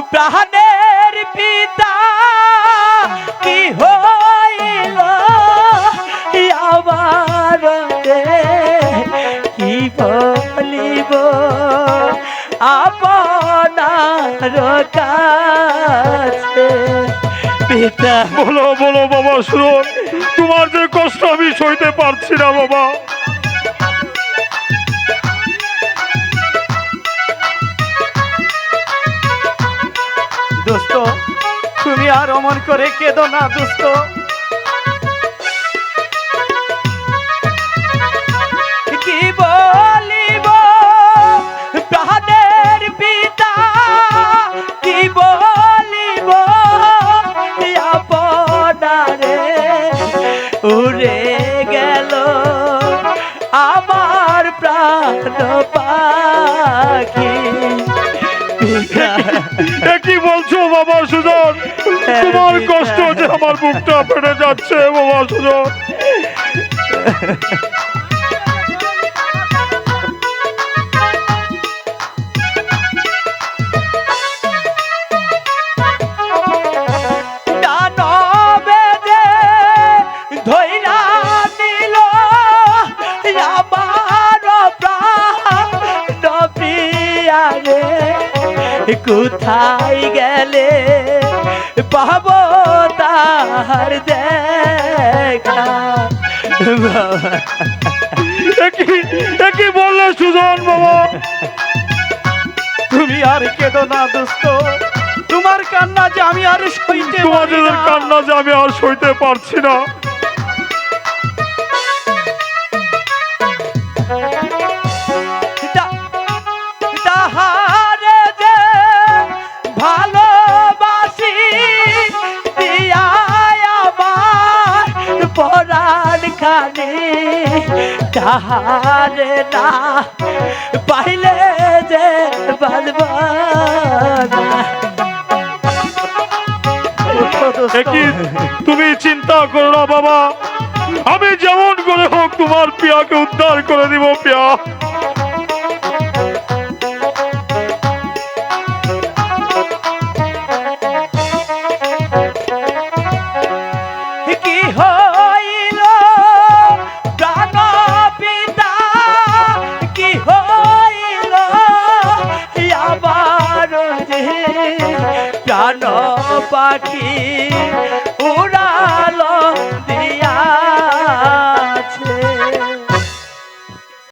প্রাণের পিতা, কি হইল? আমার কি বলিব? আপনার কাছে। পিতা, বলো বলো, বাবা সুরন তোমার যে কষ্ট আমি সইতে পারছি না, বাবা। আর অমন করে কেঁদো না দোস্ত কি পিতা উড়ে গেল আমার প্রাণ পাখি কি বলছো বাবা সুজন? তোমার কষ্ট যে আমার বুকটা ফেটে যাচ্ছে বাবা সুজন। কোথায় গেলে পাব তাহার দেখা? কি বললে সুজন বাবা? তুমি আর কেঁদো না দোস্ত তোমার কান্না যে আমি আর সইতে তোমাদের না। কান্না যে আমি আর সইতে পারছি না। পরাণ খানে তাহারে না পাইলে যে তুমি চিন্তা করো না বাবা। আমি যেমন করে হোক তোমার পিয়াকে উদ্ধার করে দিব, পিয়া। প্রাণ পাখি